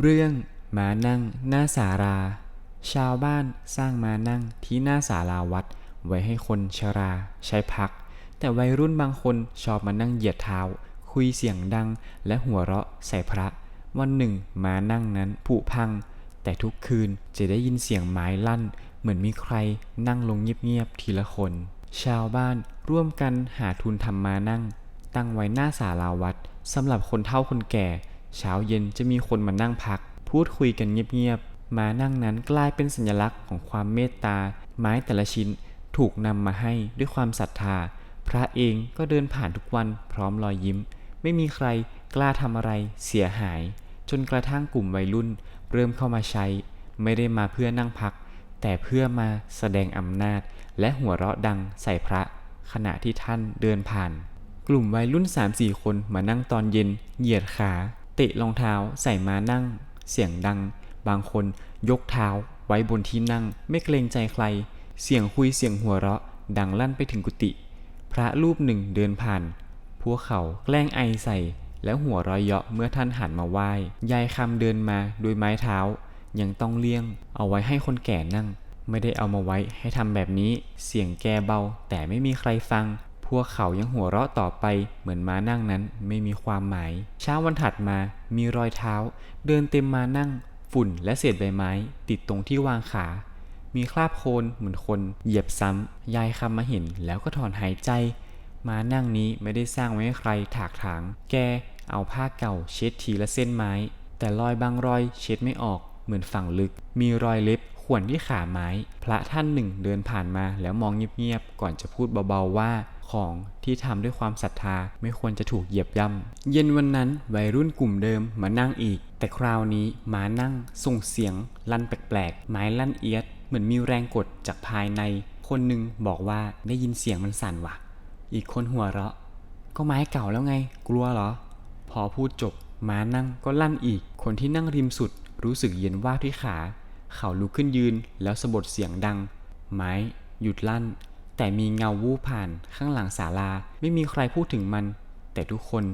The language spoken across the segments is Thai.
เรื่องม้านั่งหน้าศาลา ชาวบ้านสร้างม้านั่งที่หน้าศาลาวัด ไว้ให้คนชราใช้พัก แต่วัยรุ่นบางคนชอบมานั่งเหยียดเท้า คุยเสียงดัง และหัวเราะใส่พระ วันหนึ่งม้านั่งนั้นผุพัง แต่ทุกคืนจะได้ยินเสียงไม้ลั่น เหมือนมีใครนั่งลงเงียบๆทีละคน ชาวบ้านร่วมกันหาทุนทำม้านั่ง ตั้งไว้หน้าศาลาวัดสำหรับคนเฒ่าคนแก่ เช้าเย็นจะมีคนมานั่งพัก พูดคุยกันเงียบๆม้านั่งนั้นกลายเป็นสัญลักษณ์ของความเมตตา ไม้แต่ละชิ้นถูกนำมาให้ด้วยความศรัทธา พระเองก็เดินผ่านทุกวันพร้อมรอยยิ้ม ไม่มีใครกล้าทำอะไรเสียหาย จนกระทั่งกลุ่มวัยรุ่น เริ่มเข้ามาใช้ ไม่ได้มาเพื่อนั่งพัก แต่เพื่อมาแสดงอำนาจ และหัวเราะดังใส่พระ ขณะที่ท่านเดินผ่าน กลุ่มวัยรุ่น 3-4 คนมานั่งตอนเย็น เหยียดขา ตะรองเท้าใส่มานั่ง เสียงดัง บางคนยกเท้าไว้บนที่นั่งไม่เกรงใจใคร เสียงคุยเสียงหัวเราะ ดังลั่นไปถึงกุฏิพระรูปหนึ่งเดินผ่าน พวกเขาแกล้งไอใส่ แล้วหัวเร้อยเยาะเมื่อท่านหันมาไหว้ยายคำเดินมาโดยไม้เท้า ยังต้องเลี่ยง เอาไว้ให้คนแก่นั่ง ไม่ได้เอามาไว้ให้ทำแบบนี้ เสียงแกเบาแต่ไม่มีใครฟัง พวกเขายังหัวเราะต่อไปเหมือนม้านั่งนั้นไม่มีความหมาย เช้าวันถัดมามีรอยเท้า เดินเต็มมานั่ง ฝุ่นและเศษใบไม้ ติดตรงที่วางขา มีคราบโคลนเหมือนคน เหยียบซ้ำ ยายคำมาเห็นแล้วก็ถอนหายใจมานั่งนี้ไม่ได้สร้างไว้ให้ใครถากถาง แกเอาผ้าเก่าเช็ดทีละเส้นไม้ แต่รอยบางรอยเช็ดไม่ออก เหมือนฝังลึก มีรอยเล็บข่วนที่ขาไม้ พระท่านหนึ่งเดินผ่านมาแล้วมองเงียบๆก่อนจะพูดเบาๆว่า ของที่ทำด้วยความศรัทธาไม่ควรจะถูกเหยียบย่ำเย็นวันนั้นวัยรุ่นกลุ่มเดิมมานั่งอีก แต่คราวนี้ม้านั่งส่งเสียง ลั่นแปลกๆไม้ลั่นเอียด เหมือนมีแรงกดจากภายใน คนหนึ่งบอกว่าได้ยินเสียงมันสั่นว่ะ อีกคนหัวเราะ ก็ไม้เก่าแล้วไง กลัวเหรอ พอพูดจบม้านั่งก็ลั่นอีก คนที่นั่งริมสุดรู้สึกเย็นว่าบที่ขา เขาลุกขึ้นยืนแล้วสะบดเสียงดัง ไม้ หยุดลั่น แต่มีเงาวูบผ่านข้างหลังศาลา ไม่มีใครพูดถึงมัน แต่ทุกคน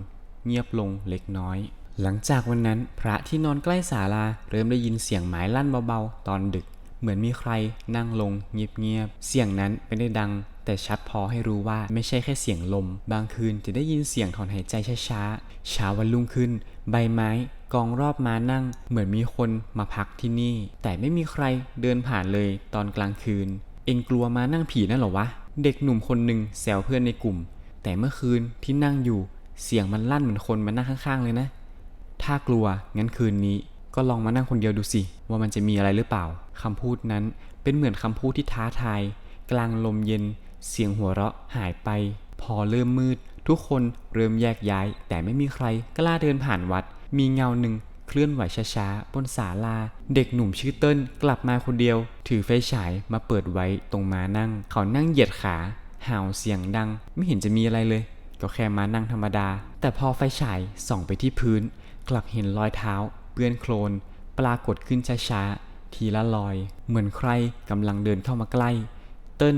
เงียบลงเล็กน้อย หลังจากวันนั้นพระที่นอนใกล้ศาลา เริ่มได้ยินเสียงไม้ลั่นเบาๆ ตอนดึก เหมือนมีใครนั่งลงเงียบๆ เสียงนั้นไม่ได้ดัง แต่ชัดพอให้รู้ว่าไม่ใช่แค่เสียงลม บางคืนจะได้ยินเสียงถอนหายใจช้าๆเช้าวันรุ่งขึ้น ใบไม้กองรอบมานั่ง เหมือนมีคนมาพักที่นี่ แต่ไม่มีใครเดินผ่านเลยตอนกลางคืน องกลัวมานั่งผีนั่นหรอวะ เด็กหนุ่มคนหนึ่งแซวเพื่อนในกลุ่ม แต่เมื่อคืนที่นั่งอยู่เสียงมันลั่นเหมือนคนมานั่งข้างๆเลยนะ ถ้ากลัวงั้นคืนนี้ก็ลองมานั่งคนเดียวดูสิ ว่ามันจะมีอะไรหรือเปล่าคำพูดนั้นเป็นเหมือนคำพูดที่ท้าทาย กลางลมเย็น เสียงหัวเราะหายไป พอเริ่มมืด ทุกคนเริ่มแยกย้าย แต่ไม่มีใครกล้าเดินผ่านวัด มีเงาหนึ่ง เคลื่อนไหวช้าๆ บนศาลา เด็กหนุ่มชื่อเติ้ลกลับมาคนเดียว ถือไฟฉายมาเปิดไว้ตรงม้านั่ง เขานั่งเหยียดขาห่าวเสียงดัง ไม่เห็นจะมีอะไรเลย ก็แค่ม้านั่งธรรมดา แต่พอไฟฉายส่องไปที่พื้น กลับเห็นรอยเท้า เปื้อนโคลน ปรากฏขึ้นช้าๆ ทีละรอย เหมือนใครกำลังเดินเข้ามาใกล้ เติ้ล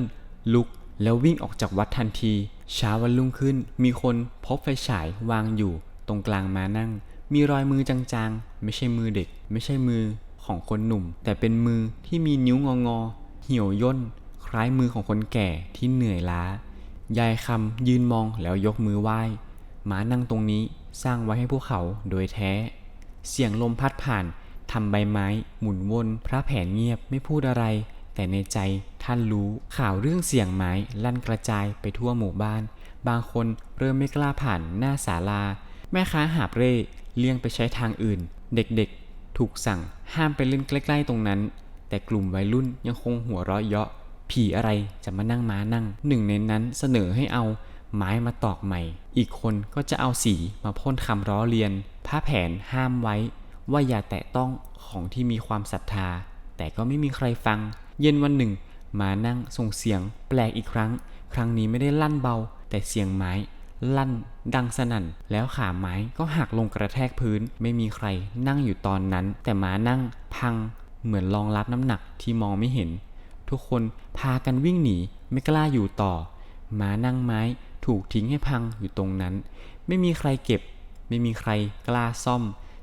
ลุกแล้ววิ่งออกจากวัดทันที เช้าวันรุ่งขึ้นมีคนพบไฟฉายวางอยู่ตรงกลางม้านั่ง มีรอยมือจางๆ ไม่ใช่มือเด็ก ไม่ใช่มือของคนหนุ่ม แต่เป็นมือที่มีนิ้วงอๆเหี่ยวย่น คล้ายมือของคนแก่ที่เหนื่อยล้า ยายคำยืนมองแล้วยกมือไหว้ม้านั่งตรงนี้สร้างไว้ให้พวกเขาโดยแท้ เสียงลมพัดผ่านทำใบไม้หมุนวน พระแผนเงียบไม่พูดอะไร แต่ในใจท่านรู้ข่าวเรื่องเสียงไม้ลั่นกระจายไปทั่วหมู่บ้าน บางคนเริ่มไม่กล้าผ่านหน้าศาลา แม่ค้าหาบเร่ เลี่ยงไปใช้ทางอื่น เด็กๆ ถูกสั่งห้ามไปเล่นใกล้ ๆ ตรงนั้น แต่กลุ่มวัยรุ่นยังคงหัวเราะเยาะ ผีอะไรจะมานั่งม้านั่ง หนึ่งในนั้นเสนอให้เอาไม้มาตอกใหม่ อีกคนก็จะเอาสีมาพ่นคำล้อเลียน ผ้าแผนห้ามไว้ ว่าอย่าแตะต้องของที่มีความศรัทธา แต่ก็ไม่มีใครฟัง เย็นวันหนึ่งมานั่งส่งเสียง แปลกอีกครั้ง ครั้งนี้ไม่ได้ลั่นเบา แต่เสียงไม้ ลั่น ดังสนั่น แล้วขาไม้ก็หักลงกระแทกพื้น ไม่มีใครนั่งอยู่ตอนนั้น แต่ม้านั่งพังเหมือนรองรับน้ำหนักที่มองไม่เห็น ทุกคนพากันวิ่งหนีไม่กล้าอยู่ต่อ ม้านั่งไม้ถูกทิ้งให้พังอยู่ตรงนั้น ไม่มีใครเก็บ ไม่มีใครกล้าซ่อม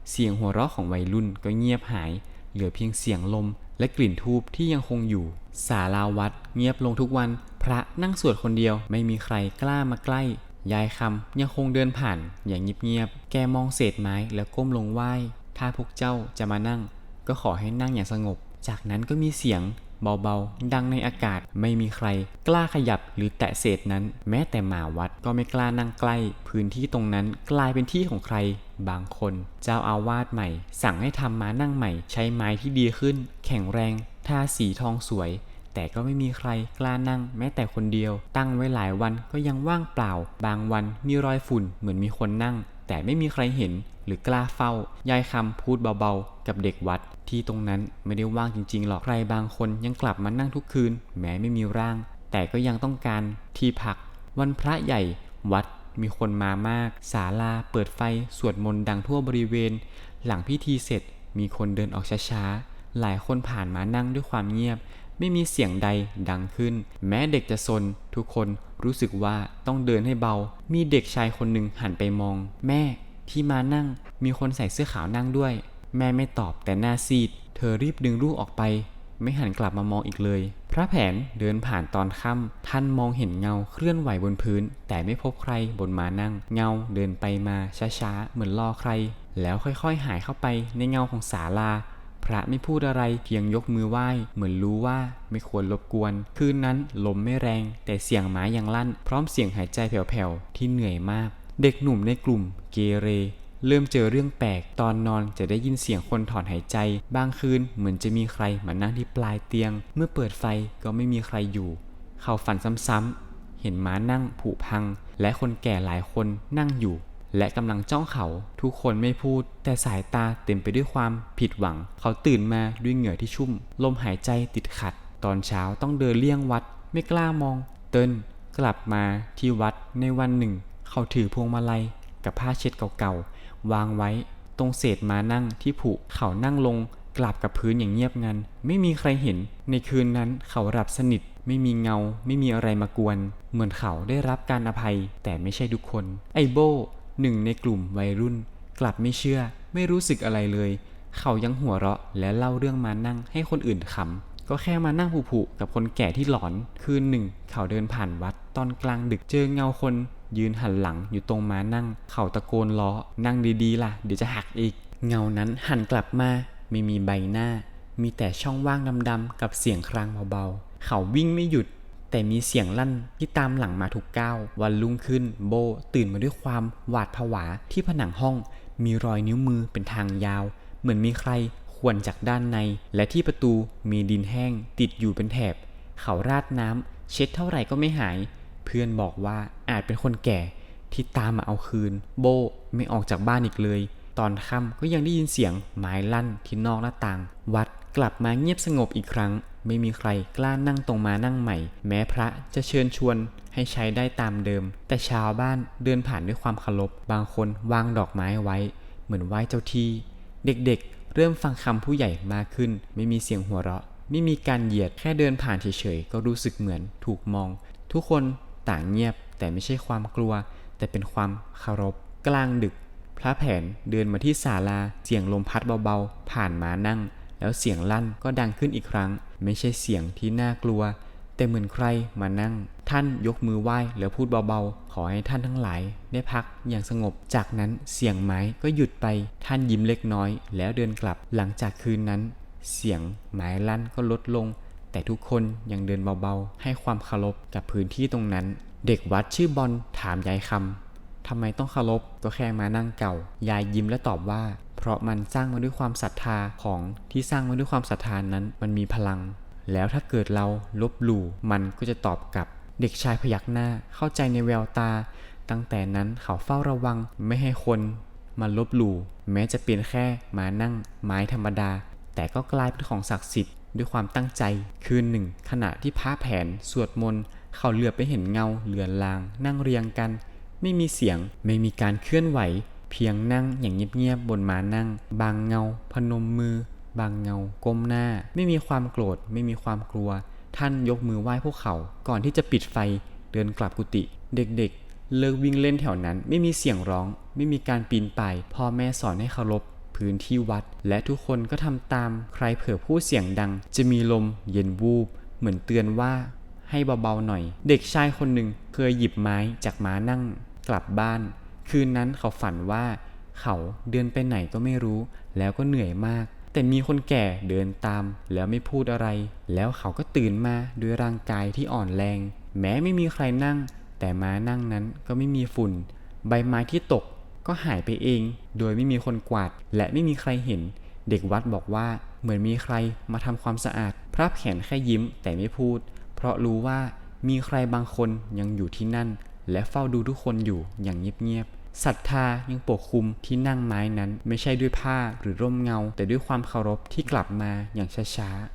เสียงหัวเราะของวัยรุ่นก็เงียบหาย เหลือเพียงเสียงลมและกลิ่นทูบที่ยังคงอยู่ ศาลาวัดเงียบลงทุกวัน พระนั่งสวดคนเดียวไม่มีใครกล้ามาใกล้ ยายคำยังคงเดินผ่านอย่างเงียบๆ แกมองเศษไม้แล้วก้มลงไหว้ ถ้าพวกเจ้าจะมานั่ง ก็ขอให้นั่งอย่างสงบ จากนั้นก็มีเสียงเบาๆ ดังในอากาศไม่มีใคร กล้าขยับหรือแตะเศษนั้น แม้แต่หมาวัดก็ไม่กล้านั่งใกล้ พื้นที่ตรงนั้นกลายเป็นที่ของใคร บางคน เจ้าอาวาสใหม่ สั่งให้ทำม้านั่งใหม่ ใช้ไม้ที่ดีขึ้น แข็งแรง ทาสีทองสวย แต่ก็ไม่มีใครกล้านั่งแม้แต่คนเดียว ตั้งไว้หลายวันก็ยังว่างเปล่า บางวันมีรอยฝุ่นเหมือนมีคนนั่ง แต่ไม่มีใครเห็นหรือกล้าเฝ้า ยายคำพูดเบาๆ กับเด็กวัด ที่ตรงนั้นไม่ได้ว่างจริงๆหรอก ใครบางคนยังกลับมานั่งทุกคืน แม้ไม่มีร่าง แต่ก็ยังต้องการที่พัก วันพระใหญ่วัดมีคนมามาก ศาลาเปิดไฟสวดมนต์ดังทั่วบริเวณ หลังพิธีเสร็จมีคนเดินออกช้าๆ หลายคนผ่านมานั่งด้วยความเงียบ ไม่มีเสียงใดดังขึ้น แม้เด็กจะซนทุกคนรู้สึกว่าต้องเดินให้เบา มีเด็กชายคนหนึ่งหันไปมอง แม่ที่มานั่ง มีคนใส่เสื้อขาวนั่งด้วย แม่ไม่ตอบแต่หน้าซีด เธอรีบดึงลูกออกไป ไม่หันกลับมามองอีกเลย พระแผนเดินผ่านตอนค่ำท่านมองเห็นเงาเคลื่อนไหวบนพื้น แต่ไม่พบใครบนมานั่ง เงาเดินไปมาช้าๆเหมือนรอใคร แล้วค่อยๆหายเข้าไปในเงาของศาลา พระไม่พูดอะไรเพียงยกมือไหว้ เหมือนรู้ว่าไม่ควรรบกวน คืนนั้นลมไม่แรง แต่เสียงหมายังลั่น พร้อมเสียงหายใจแผ่วๆที่เหนื่อยมาก เด็กหนุ่มในกลุ่มเกเร เริ่มเจอเรื่องแปลก ตอนนอนจะได้ยินเสียงคนถอนหายใจ บางคืนเหมือนจะมีใครมานั่งที่ปลายเตียง เมื่อเปิดไฟก็ไม่มีใครอยู่ เขาฝันซ้ำๆเห็นม้านั่งผุพัง และคนแก่หลายคนนั่งอยู่ และกำลังจ้องเขา ทุกคนไม่พูด แต่สายตาเต็มไปด้วยความผิดหวัง เขาตื่นมาด้วยเหงื่อที่ชุ่ม ลมหายใจติดขัด ตอนเช้าต้องเดินเลี่ยงวัด ไม่กล้ามอง เติ้นกลับมาที่วัดในวันหนึ่ง เขาถือพวงมาลัยกับผ้าเช็ดเก่าๆ วางไว้ ตรงเศษมานั่งที่ผุเขานั่งลงกลับกับพื้นอย่างเงียบงัน ไม่มีใครเห็น ในคืนนั้นเขาหลับสนิท ไม่มีเงา ไม่มีอะไรมากวน เหมือนเขาได้รับการอภัย แต่ไม่ใช่ทุกคน ไอโบ หนึ่งในกลุ่มวัยรุ่น กลับไม่เชื่อ ไม่รู้สึกอะไรเลย เขายังหัวเราะและเล่าเรื่องมานั่งให้คนอื่นขำก็แค่มานั่งผุๆกับคนแก่ที่หลอน คืนหนึ่ง เขาเดินผ่านวัดตอนกลางดึกเจอเงาคนยืนหันหลังอยู่ตรงม้านั่ง เขาตะโกนล้อ นั่งดีๆล่ะ เดี๋ยวจะหักอีก เงานั้นหันกลับมา ไม่มีใบหน้า มีแต่ช่องว่างดำๆกับเสียงครางเบาๆ เขาวิ่งไม่หยุด แต่มีเสียงลั่นที่ตามหลังมาทุกก้าว วันรุ่งขึ้นโบตื่นมาด้วยความหวาดผวาที่ผนังห้อง มีรอยนิ้วมือเป็นทางยาว เหมือนมีใครข่วนจากด้านใน และที่ประตูมีดินแห้งติดอยู่เป็นแถบ เขาราดน้ำเช็ดเท่าไหร่ก็ไม่หาย เพื่อนบอกว่าอาจเป็นคนแก่ที่ตามมาเอาคืน โบไม่ออกจากบ้านอีกเลย ตอนค่ำก็ยังได้ยินเสียงไม้ลั่นที่นอกหน้าต่าง วัด กลับมาเงียบสงบอีกครั้ง ไม่มีใครกล้านั่งตรงมานั่งใหม่ แม้พระจะเชิญชวนให้ใช้ได้ตามเดิม แต่ชาวบ้านเดินผ่านด้วยความเคารพบางคนวางดอกไม้ไว้ เหมือนไหว้เจ้าที่ เด็กๆ เริ่มฟังคำผู้ใหญ่มากขึ้น ไม่มีเสียงหัวเราะ ไม่มีการเหยียดแค่เดินผ่านเฉยๆก็รู้สึกเหมือนถูกมอง ทุกคนต่างเงียบ แต่ไม่ใช่ความกลัว แต่เป็นความเคารพ กลางดึก พระแผนเดินมาที่ศาลาเสียงลมพัดเบาๆ ผ่านมานั่ง แล้วเสียงลั่นก็ดังขึ้นอีกครั้ง ไม่ใช่เสียงที่น่ากลัว แต่เหมือนใครมานั่ง ท่านยกมือไหว้แล้วพูดเบาๆ ขอให้ท่านทั้งหลาย ได้พักอย่างสงบ จากนั้นเสียงไม้ก็หยุดไป ท่านยิ้มเล็กน้อย แล้วเดินกลับ หลังจากคืนนั้น เสียงไม้ลั่นก็ลดลง แต่ทุกคนยังเดินเบาๆ ให้ความเคารพกับพื้นที่ตรงนั้น เด็กวัดชื่อบอลถามยายคำทำไมต้องเคารพก็แค่มานั่งเก่า ยายยิ้มและตอบว่า เพราะมันสร้างมาด้วยความศรัทธาของที่สร้างมาด้วยความศรัทธานั้น มันมีพลัง แล้วถ้าเกิดเราลบหลู่มันก็จะตอบกลับ เด็กชายพยักหน้าเข้าใจในแววตา ตั้งแต่นั้นเขาเฝ้าระวังไม่ให้คนมาลบหลู่แม้จะเป็นแค่มานั่งไม้ธรรมดา แต่ก็กลายเป็นของศักดิ์สิทธิ์ด้วยความตั้งใจคืนหนึ่ง ขณะที่พระแผนสวดมนต์เขาเหลือบไปเห็นเงาเลือนลาง นั่งเรียงกัน ไม่มีเสียงไม่มีการเคลื่อนไหว เพียงนั่งอย่างเงียบๆบนม้านั่ง บางเงา พนมมือ บางเงา ก้มหน้า ไม่มีความโกรธ ไม่มีความกลัว ท่านยกมือไหว้พวกเขา ก่อนที่จะปิดไฟ เดินกลับกุฏิเด็กๆ เลิกวิ่งเล่นแถวนั้น ไม่มีเสียงร้อง ไม่มีการปีนป่ายพ่อแม่สอนให้เคารพพื้นที่วัด และทุกคนก็ทำตาม ใครเผลอพูดเสียงดัง จะมีลม เย็นวูบ เหมือนเตือนว่า ให้เบาๆหน่อย เด็กชายคนหนึ่งเคยหยิบไม้จากม้านั่ง กลับบ้าน คืนนั้นเขาฝันว่าเขาเดินไปไหนก็ไม่รู้ แล้วก็เหนื่อยมาก แต่มีคนแก่เดินตาม แล้วไม่พูดอะไร แล้วเขาก็ตื่นมาด้วยร่างกายที่อ่อนแรง แม้ไม่มีใครนั่ง แต่ม้านั่งนั้นก็ไม่มีฝุ่น ใบไม้ที่ตกก็หายไปเอง โดยไม่มีคนกวาด และไม่มีใครเห็น เด็กวัดบอกว่าเหมือนมีใครมาทำความสะอาด พระแขนแค่ยิ้มแต่ไม่พูด เพราะรู้ว่ามีใครบางคนยังอยู่ที่นั่น และเฝ้าดูทุกคนอยู่อย่างเงียบๆ ศรัทธายังปกคลุมที่นั่งไม้นั้น ไม่ใช่ด้วยผ้าหรือร่มเงา แต่ด้วยความเคารพที่กลับมาอย่างช้าๆ